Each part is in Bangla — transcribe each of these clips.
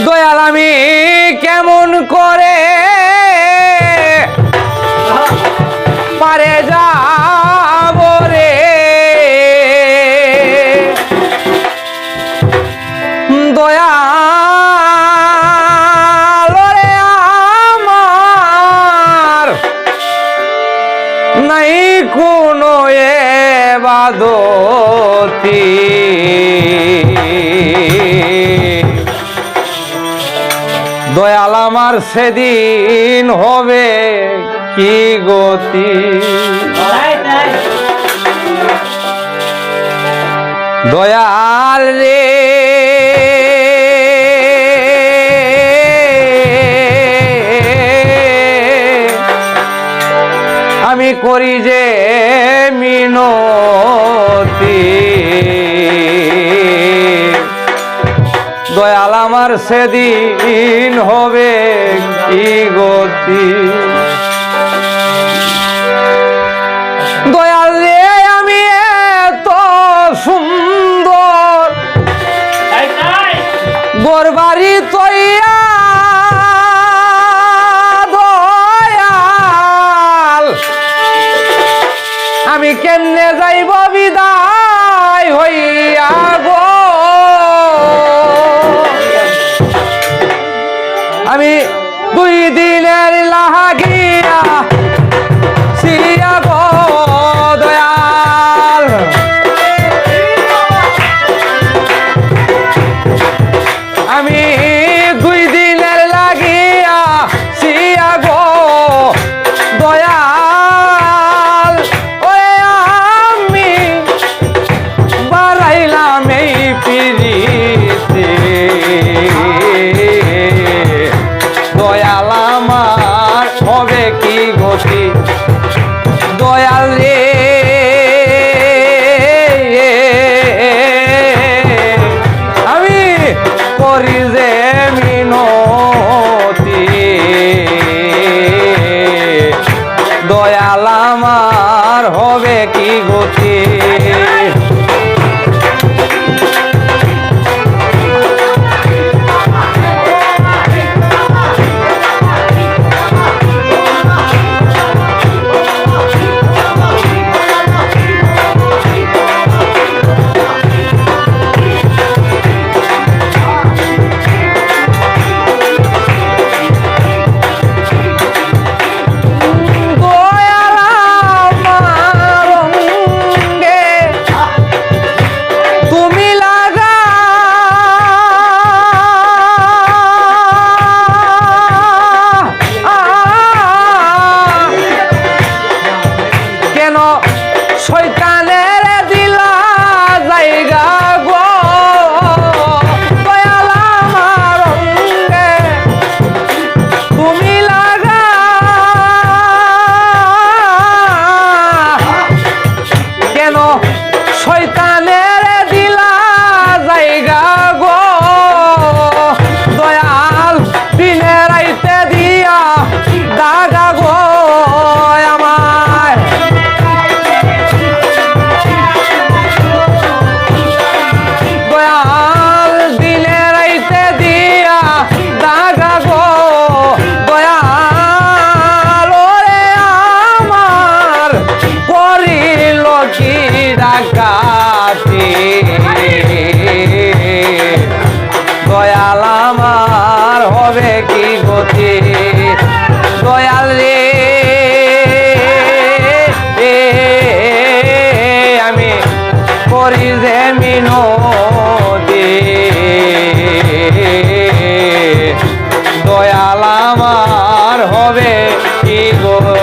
দয়াল আমি কেমন করে আমার সেদিন হবে কি গতি? দয়াল রে। আমি করি যে মিনতি। দয়াল আমার সেদিন হবে কি গতি দয়াল রে আমি এত সুন্দর। গোরবাড়ি আমি দুই দিনের লাহাগিয়া সিয়া শৈতানের হবে কি গতি? দয়াল রে আমি করি যে মিনতি। দয়াল আমার হবে কি গতি?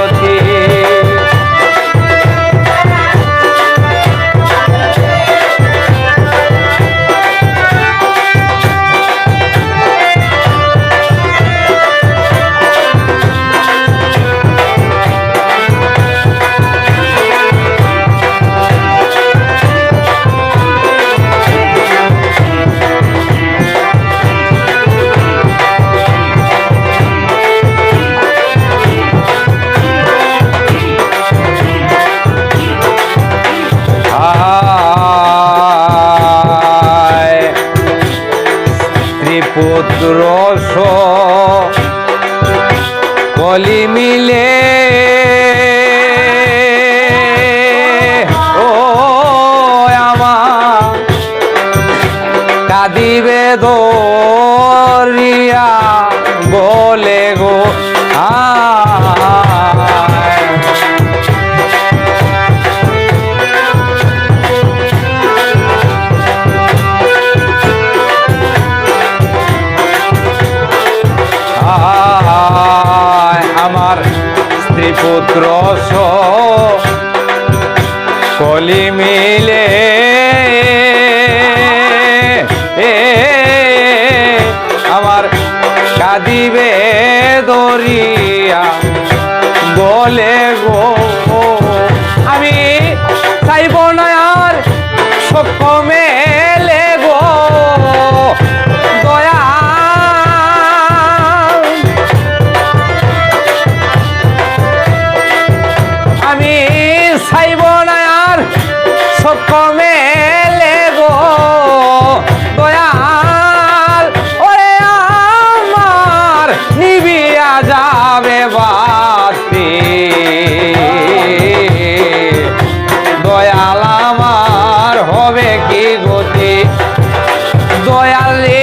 রিয়া বলে গো আমার স্ত্রী পুত্র কলি মিলে বলে গো 多压力。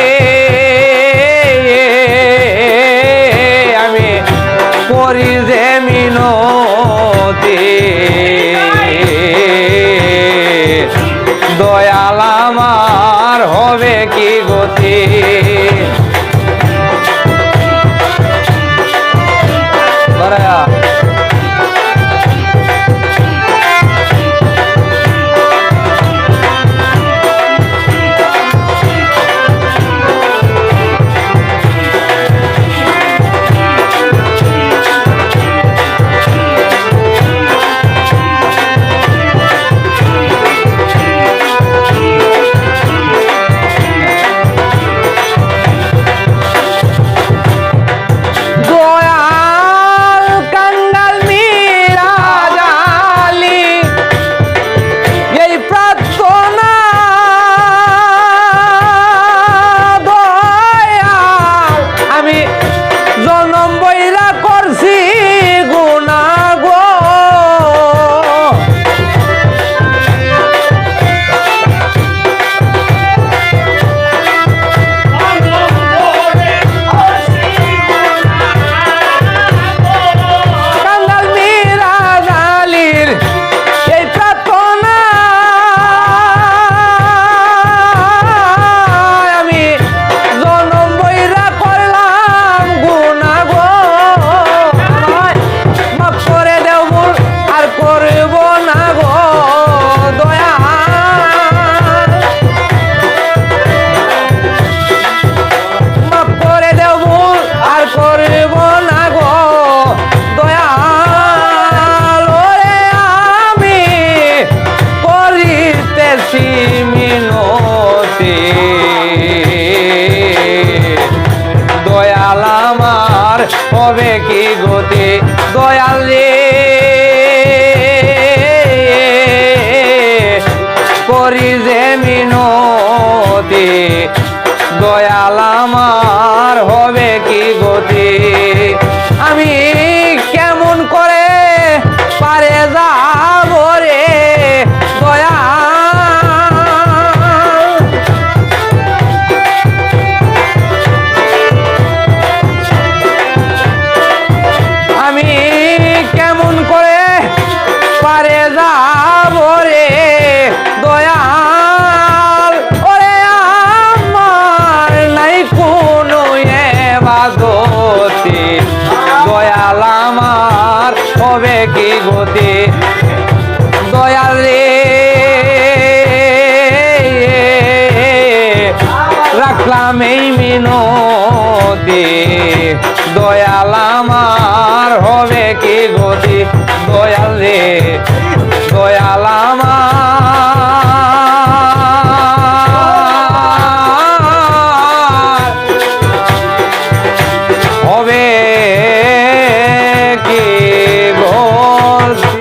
আমার